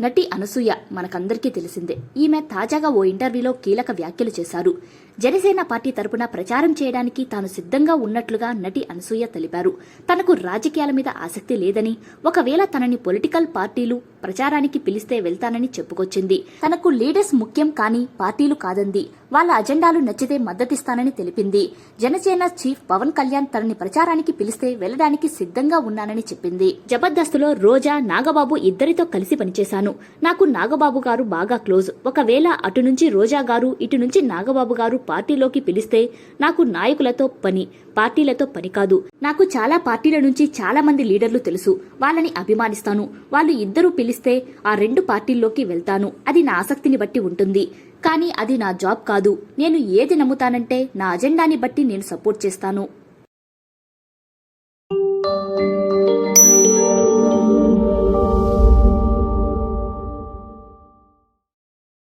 నటి అనసూయ మనకందరికీ తెలిసిందే. ఈమె తాజాగా ఓ ఇంటర్వ్యూలో కీలక వ్యాఖ్యలు చేశారు. జనసేన పార్టీ తరపున ప్రచారం చేయడానికి తాను సిద్ధంగా ఉన్నట్లుగా నటి అనసూయ తెలిపారు. తనకు రాజకీయాల మీద ఆసక్తి లేదని ఒకవేళ తనని పొలిటికల్ పార్టీలు ప్రచారానికి పిలిస్తే వెళ్తానని చెప్పుకొచ్చింది. తనకు లీడర్స్ ముఖ్యం కానీ పార్టీలు కాదంది. వాళ్ళ అజెండాలు నచ్చితే మద్దతిస్తానని తెలిపింది. జనసేన చీఫ్ పవన్ కళ్యాణ్ తనని ప్రచారానికి పిలిస్తే వెళ్ళడానికి సిద్ధంగా ఉన్నానని చెప్పింది. జబర్దస్త్లో రోజా నాగబాబు ఇద్దరితో కలిసి పనిచేశాను. నాకు నాగబాబు గారు బాగా క్లోజ్. ఒకవేళ అటు నుంచి రోజా గారు ఇటు నుంచి నాగబాబు గారు పార్టీలోకి పిలిస్తే నాకు నాయకులతో పని పార్టీలతో పని కాదు. నాకు చాలా పార్టీల నుంచి చాలా మంది లీడర్లు తెలుసు. వాళ్ళని అభిమానిస్తాను. వాళ్ళు ఇద్దరూ పిలిస్తే ఆ రెండు పార్టీల్లోకి వెళ్తాను. అది నా ఆసక్తిని బట్టి ఉంటుంది. కానీ అది నా జాబ్ కాదు. నేను ఏది నమ్ముతానంటే నా అజెండాని బట్టి నేను సపోర్ట్ చేస్తాను.